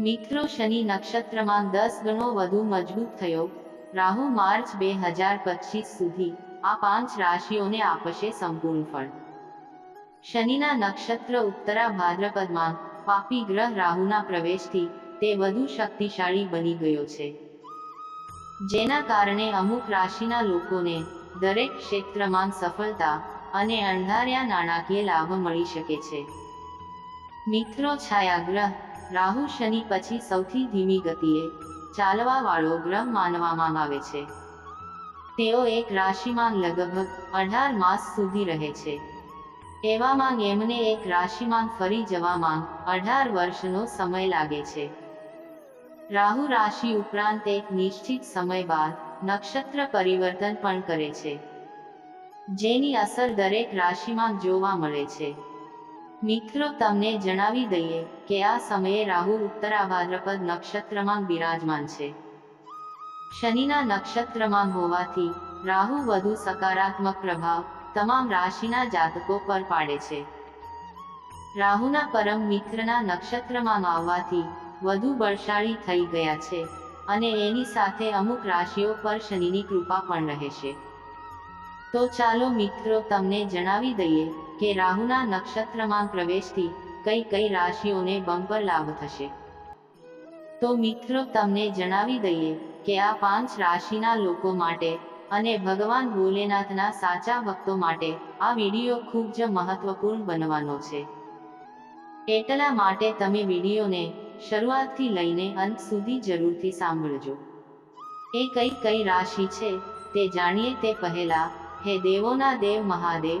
મિત્રો શનિ નક્ષત્રમાં દસ ગણો વધુ મજબૂત થયો. રાહુ માર્ચ બે હજાર પચીસ સુધી. આ પાંચ રાશિઓને આપશે સંપૂર્ણ ફળ. શનિના નક્ષત્ર ઉત્તરા ભાદ્રપદમાં, પાપી ગ્રહ રાહુના પ્રવેશથી, તે વધુ શક્તિશાળી બની ગયો છે. જેના કારણે અમુક રાશિના લોકોને દરેક ક્ષેત્રમાં સફળતા અને અણધાર્યા નાણાકીય લાભ મળી શકે છે. મિત્રો છાયાગ્રહ રાહુ શનિ પછી સૌથી ધીમી ગતિએ ચાલવા વાળો ગ્રહ માનવામાં આવે છે. તેઓ એક રાશિમાં લગભગ અઢાર માસ સુધી રહે છે. એવામાં એમને એક રાશિમાં ફરી જવામાં અઢાર વર્ષનો સમય લાગે છે. રાહુ રાશિ ઉપરાંત એક નિશ્ચિત સમય બાદ નક્ષત્ર પરિવર્તન પણ કરે છે. જેની અસર દરેક રાશિમાં જોવા મળે છે. મિત્રો, તમને જણાવી દઈએ કે આ સમયે રાહુ ઉત્તરા ભાદ્રપદ નક્ષત્રમાં બિરાજમાન છે. શનિના નક્ષત્રમાં હોવાથી રાહુ વધુ સકારાત્મક પ્રભાવ તમામ રાશિના જાતકો પર પાડે છે. રાહુના પરમ મિત્રના નક્ષત્રમાં આવવાથી વધુ બળશાળી થઈ ગયા છે અને એની સાથે અમુક રાશિઓ પર શનિની કૃપા પણ રહેશે. તો ચાલો મિત્રો, તમને જણાવી દઈએ કે રાહુના નક્ષત્રમાં પ્રવેશથી કઈ કઈ રાશિઓને બમ્પર લાભ થશે? તો મિત્રો, તમને જણાવી દઈએ કે આ પાંચ રાશિના લોકો માટે અને ભગવાન ભોલેનાથના સાચા ભક્તો માટે આ વીડિયો ખૂબ જ મહત્વપૂર્ણ બનવાનો છે. એટલા માટે તમે વિડીયોને શરૂઆતથી લઈને અંત સુધી જરૂરથી સાંભળજો. એ કઈ કઈ રાશિ છે તે જાણીએ તે પહેલા, હે દેવોના દેવ મહાદેવ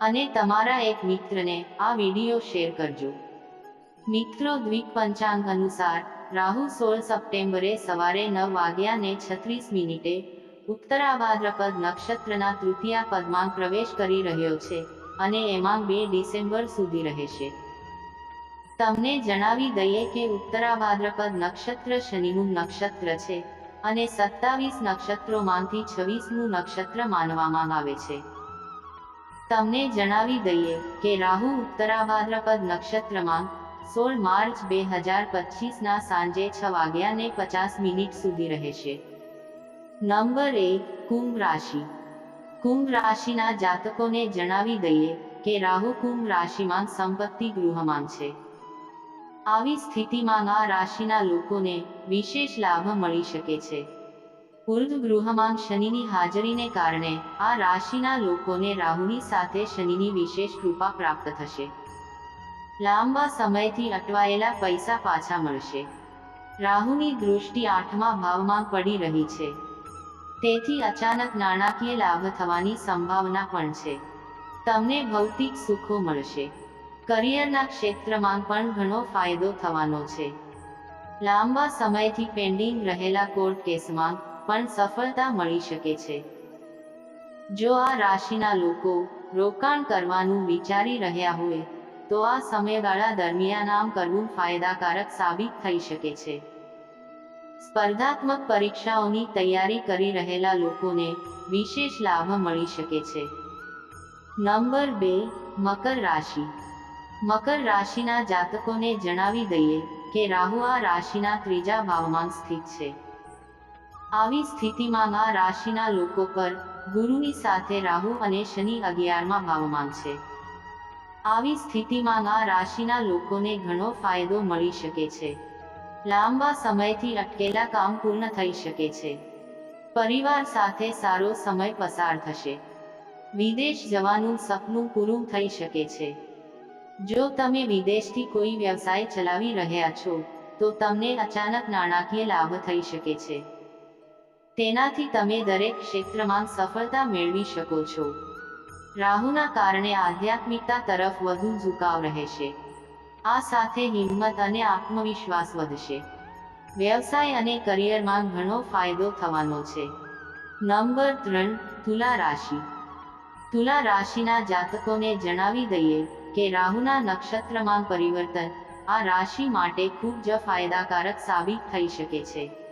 અને તમારા એક મિત્રને આ વીડિયો શેર કરજો. મિત્રો દ્વિક પંચાંગ અનુસાર, રાહુ સોળ સપ્ટેમ્બરે સવારે નવ વાગ્યા ને છત્રીસ મિનિટે ઉત્તરાભાદ્રપદ નક્ષત્રના તૃતીયા પદમાં પ્રવેશ કરી રહ્યો છે અને એમાં બે ડિસેમ્બર સુધી રહેશે. તમને જણાવી દઈએ કે ઉત્તરાભાદ્રપદ નક્ષત્ર શનિનું નક્ષત્ર છે અને સત્તાવીસ નક્ષત્રોમાંથી છવ્વીસમું નક્ષત્ર માનવામાં આવે છે. તમને જણાવી દઈએ કે રાહુ ઉત્તરા ભાદ્રપદ નક્ષત્રમાં સોળ માર્ચ બે હજાર પચીસના સાંજે છ વાગ્યા ને પચાસ મિનિટ સુધી રહેશે. નંબર એક, કુંભ રાશિ. કુંભ રાશિના જાતકોને જણાવી દઈએ કે રાહુ કુંભ રાશિમાં સંપત્તિ ગૃહમાં છે. આવી સ્થિતિમાં આ રાશિના લોકોને વિશેષ લાભ મળી શકે છે. ઉર્ધ ગૃહમાં શનિની હાજરીને કારણે આ રાશિના લોકોને રાહુની સાથે શનિની વિશેષ કૃપા પ્રાપ્ત થશે. લાંબા સમયથી અટવાયેલા પૈસા પાછા મળશે. રાહુની દૃષ્ટિ આઠમા ભાવમાં પડી રહી છે. તેથી અચાનક નાણાકીય લાભ થવાની સંભાવના પણ છે. તમને ભૌતિક સુખો મળશે. કરિયરના ક્ષેત્રમાં પણ ઘણો ફાયદો થવાનો છે. લાંબા સમયથી પેન્ડિંગ રહેલા કોર્ટ કેસમાં પણ સફળતા મળી શકે છે. જો આ રાશિના લોકો રોકાણ કરવાનું વિચારી રહ્યા હોય, તો આ સમયગાળા દરમિયાન આમ કરવું ફાયદાકારક સાબિત થઈ શકે છે. સ્પર્ધાત્મક પરીક્ષાઓની તૈયારી કરી રહેલા લોકોને વિશેષ લાભ મળી શકે છે. નંબર બે, મકર રાશિ. મકર રાશિના જાતકોને જણાવી દઈએ કે રાહુ આ રાશિના ત્રીજા ભાવમાં સ્થિત છે. આવી સ્થિતિમાં આ રાશિના લોકો પર ગુરુની સાથે રાહુ અને શનિ અગિયારમાં ભાવમાં છે. આવી સ્થિતિમાં આ રાશિના લોકોને ઘણો ફાયદો મળી શકે છે. લાંબા સમયથી અટકેલા કામ પૂર્ણ થઈ શકે છે. પરિવાર સાથે સારો સમય પસાર થશે. વિદેશ જવાનું સપનું પૂરું થઈ શકે છે. જો તમે વિદેશથી કોઈ વ્યવસાય ચલાવી રહ્યા છો, તો તમને અચાનક નાણાકીય લાભ થઈ શકે છે. તેનાથી તમે દરેક ક્ષેત્રમાં સફળતા મેળવી શકો છો. રાહુના કારણે આધ્યાત્મિકતા તરફ વધુ ઝુકાવ રહેશે. આ સાથે હિંમત અને આત્મવિશ્વાસ વધશે. વ્યવસાય અને કરિયરમાં ઘણો ફાયદો થવાનો છે. નંબર ત્રણ, તુલા રાશિ. તુલા રાશિના જાતકોને જણાવી દઈએ કે રાહુના નક્ષત્રમાં પરિવર્તન આ રાશિ માટે ખૂબ જ ફાયદાકારક સાબિત થઈ શકે છે.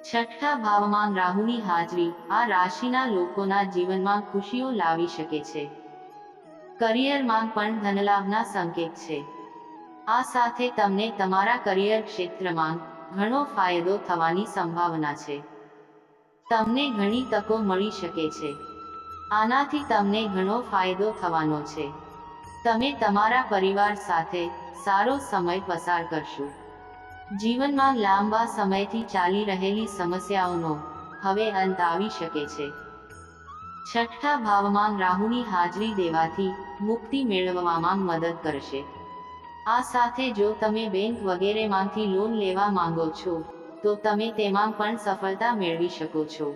છઠ્ઠા ભાવમાં રાહુની હાજરી આ રાશિના લોકોના જીવનમાં ખુશીઓ લાવી શકે છે. કરિયરમાં પણ ધનલાભના સંકેત છે. આ સાથે તમને તમારા કરિયર ક્ષેત્રમાં ઘણો ફાયદો થવાની સંભાવના છે. તમને ઘણી તકો મળી શકે છે. આનાથી તમને ઘણો ફાયદો થવાનો છે. તમે તમારા પરિવાર સાથે સારો સમય પસાર કરશો. જીવનમાં લાંબા સમયથી ચાલી રહેલી સમસ્યાઓનો હવે અંત આવી શકે છે. છઠ્ઠા ભાવમાં રાહુની હાજરી દેવાથી મુક્તિ મેળવવામાં મદદ કરશે. આ સાથે જો તમે બેંક વગેરેમાંથી લોન લેવા માંગો છો, તો તમે તેમાં પણ સફળતા મેળવી શકો છો.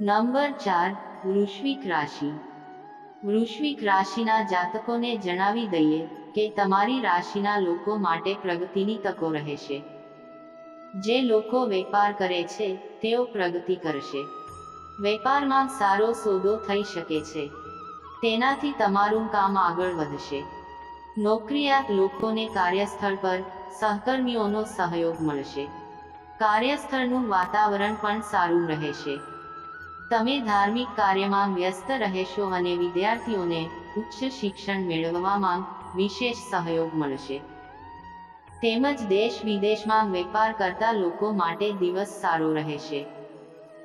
નંબર ચાર, વૃશ્વિક રાશિ. વૃશ્વિક રાશિના જાતકોને જણાવી દઈએ કે તમારી રાશિના લોકો માટે પ્રગતિની તકો રહેશે. જે લોકો વેપાર કરે છે, તેઓ પ્રગતિ કરશે. વેપારમાં સારો સોદો થઈ શકે છે. તેનાથી તમારું કામ આગળ વધશે. નોકરિયાત લોકોને કાર્યસ્થળ પર સહકર્મીઓનો સહયોગ મળશે. કાર્યસ્થળનું વાતાવરણ પણ સારું રહેશે. તમે ધાર્મિક કાર્યમાં વ્યસ્ત રહેશો અને વિદ્યાર્થીઓને ઉચ્ચ શિક્ષણ મેળવવામાં વિશેષ સહયોગ મળશે. તેમજ દેશ વિદેશમાં વેપાર કરતા લોકો માટે દિવસ સારો રહેશે.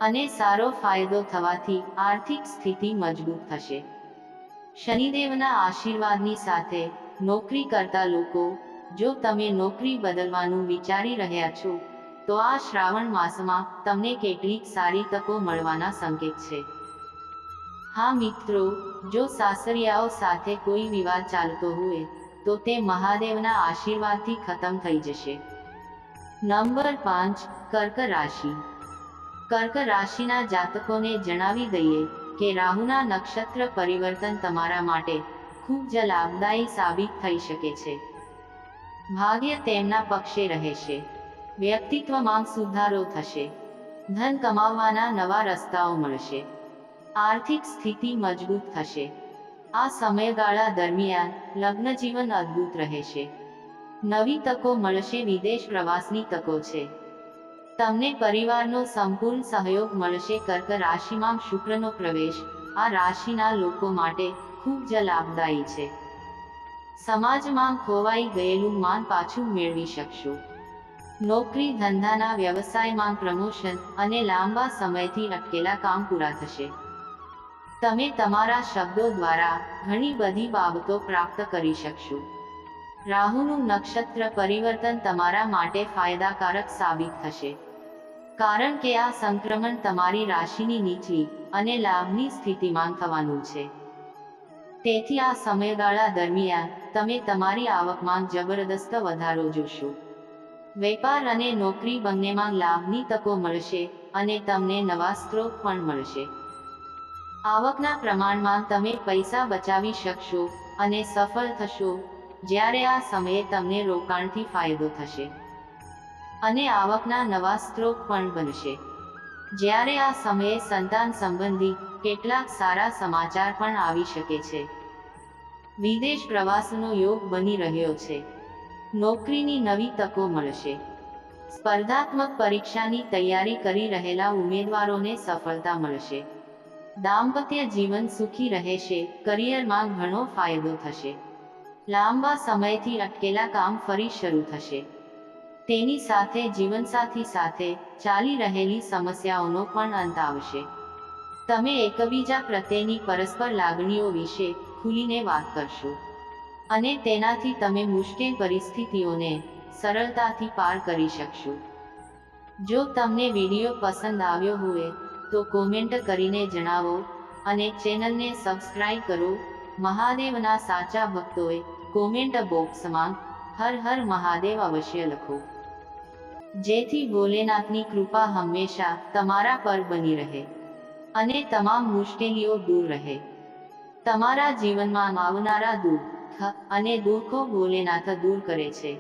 અને સારો ફાયદો થવાથી આર્થિક સ્થિતિ મજબૂત થશે. શનિદેવના આશીર્વાદની સાથે નોકરી કરતા લોકો, જો તમે નોકરી બદલવાનું વિચારી રહ્યા છો, તો આ શ્રાવણ માસમાં તમને કેટલીક સારી તકો મળવાના સંકેત છે. હા મિત્રો, જો સાસરિયાઓ સાથે કોઈ વિવાદ ચાલતો હોય, તો તે મહાદેવના આશીર્વાદથી ખતમ થઈ જશે. નંબર પાંચ, કર્ક રાશિ. કર્ક રાશિના જાતકોને જણાવી દઈએ કે રાહુના નક્ષત્ર પરિવર્તન તમારા માટે ખૂબ જ લાભદાયી સાબિત થઈ શકે છે. ભાગ્ય તેમના પક્ષે રહેશે. વ્યક્તિત્વમાં સુધારો થશે. ધન કમાવવાના નવા રસ્તાઓ મળશે. આર્થિક સ્થિતિ મજબૂત થશે. આ સમયગાળા દરમિયાન લગ્ન જીવન અદ્ભુત રહેશે. નવી તકો મળશે, વિદેશ પ્રવાસની તકો છે. તમને પરિવારનો સંપૂર્ણ સહયોગ મળશે, કર્ક રાશિમાં શુક્રનો પ્રવેશ, આ રાશિના લોકો માટે ખૂબ જ લાભદાયી છે. સમાજમાં ખોવાઈ ગયેલું માન પાછું મેળવી શકશો. નોકરી ધંધાના વ્યવસાયમાં પ્રમોશન અને લાંબા સમયથી અટકેલા કામ પૂરા થશે. તમે તમારા શબ્દો દ્વારા ઘણી બધી બાબતો પ્રાપ્ત કરી શકશો. રાહુનું નક્ષત્ર પરિવર્તન તમારા માટે ફાયદાકારક સાબિત થશે. કારણ કે આ સંક્રમણ તમારી રાશિની નીચલી અને લાભની સ્થિતિમાં થવાનું છે. તેથી આ સમયગાળા દરમિયાન તમે તમારી આવકમાં જબરદસ્ત વધારો જોશો. વેપાર અને નોકરી બંનેમાં લાભની તકો મળશે અને તમને નવા સ્ત્રોત પણ મળશે. આવકના પ્રમાણમાં તમે પૈસા બચાવી શકશો અને સફળ થશો, જ્યારે આ સમયે તમને રોકાણથી ફાયદો થશે. અને આવકના નવા સ્ત્રોત પણ બનશે. જ્યારે આ સમયે સંતાન સંબંધી કેટલાક સારા સમાચાર પણ આવી શકે છે. વિદેશ પ્રવાસનો યોગ બની રહ્યો છે. નોકરીની નવી તકો મળશે. સ્પર્ધાત્મક પરીક્ષાની તૈયારી કરી રહેલા ઉમેદવારોને સફળતા મળશે. દાંપત્ય જીવન સુખી રહેશે, કરિયરમાં ઘણો ફાયદો થશે. લાંબા સમયથી અટકેલા કામ ફરી શરૂ થશે. તેની સાથે જીવનસાથી સાથે ચાલી રહેલી સમસ્યાઓનો પણ અંત આવશે. તમે એકબીજા પ્રત્યેની પરસ્પર લાગણીઓ વિશે ખુલીને વાત કરશો. અને તેનાથી તમે મુશ્કેલ પરિસ્થિતિઓને સરળતાથી પાર કરી શકશો. જો તમને વીડિયો પસંદ આવ્યો હોય તો કોમેન્ટ કરીને જણાવો અને ચેનલને સબસ્ક્રાઇબ કરો. મહાદેવના સાચા ભક્તોએ કોમેન્ટ બોક્સમાં હર હર મહાદેવ અવશ્ય લખો. જેથી ભોલેનાથની કૃપા હંમેશા તમારા પર બની રહે અને તમામ મુશ્કેલીઓ દૂર રહે. તમારા જીવનમાં આવનારા દુઃખ અને દુઃખો ભોલેનાથ દૂર કરે છે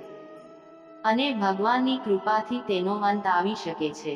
અને ભગવાનની કૃપાથી તેનો અંત આવી શકે છે.